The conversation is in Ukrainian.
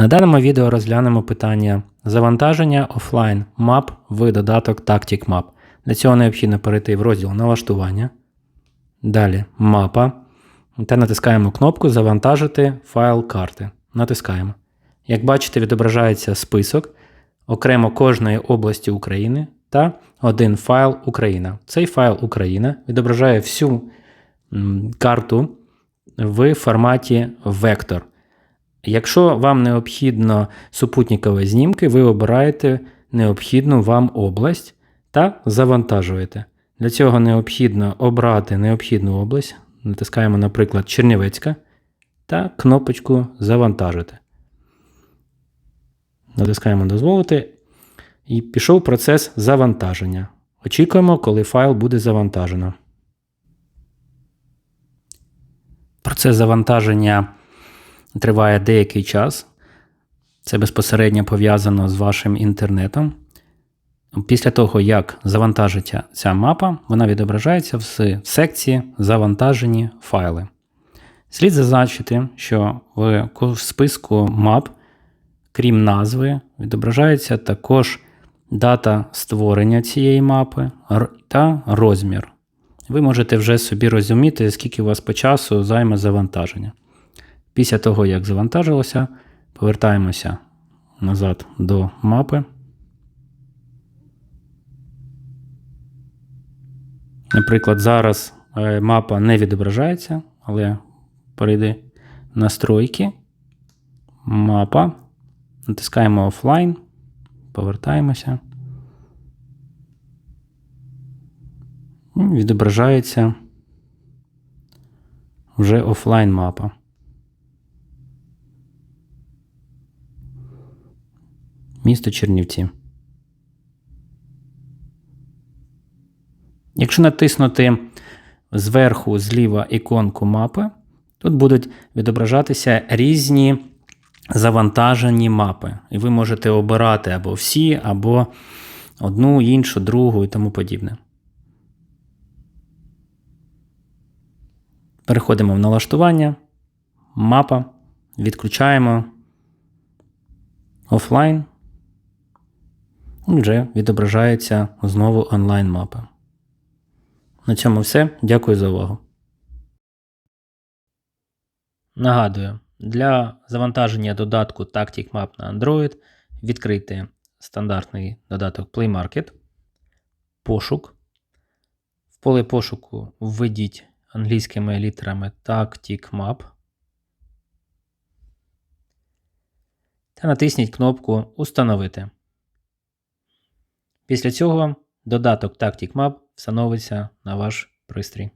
На даному відео розглянемо питання завантаження офлайн мап в додаток Tactic Map. Для цього необхідно перейти в розділ налаштування. Далі мапа. Та натискаємо кнопку Завантажити файл карти. Натискаємо. Як бачите, відображається список окремо кожної області України та один файл Україна. Цей файл Україна відображає всю карту в форматі вектор. Якщо вам необхідно супутникові знімки, ви обираєте необхідну вам область та завантажуєте. Для цього необхідно обрати необхідну область. Натискаємо, наприклад, Чернівецька та кнопочку Завантажити. Натискаємо Дозволити. І пішов процес завантаження. Очікуємо, коли файл буде завантажено. Процес завантаження триває деякий час. Це безпосередньо пов'язано з вашим інтернетом. Після того, як завантажиться ця мапа, вона відображається в секції Завантажені файли. Слід зазначити, що в списку мап, крім назви, відображається також дата створення цієї мапи та розмір. Ви можете вже собі розуміти, скільки у вас по часу займе завантаження. Після того, як завантажилося, повертаємося назад до мапи. Наприклад, зараз е, мапа не відображається, але перейди настройки, мапа, натискаємо офлайн, повертаємося. Відображається вже офлайн мапа. Місто Чернівці. Якщо натиснути зверху зліва іконку мапи, тут будуть відображатися різні завантажені мапи. І ви можете обирати або всі, або одну, іншу, другу і тому подібне. Переходимо в налаштування, мапа, відключаємо офлайн. І вже відображається знову онлайн мапа. На цьому все. Дякую за увагу. Нагадую, для завантаження додатку Tactic Map на Android відкрийте стандартний додаток Play Market, пошук. В поле пошуку введіть англійськими літерами Tactic Map та натисніть кнопку Установити. Після цього додаток Tactic Map встановиться на ваш пристрій.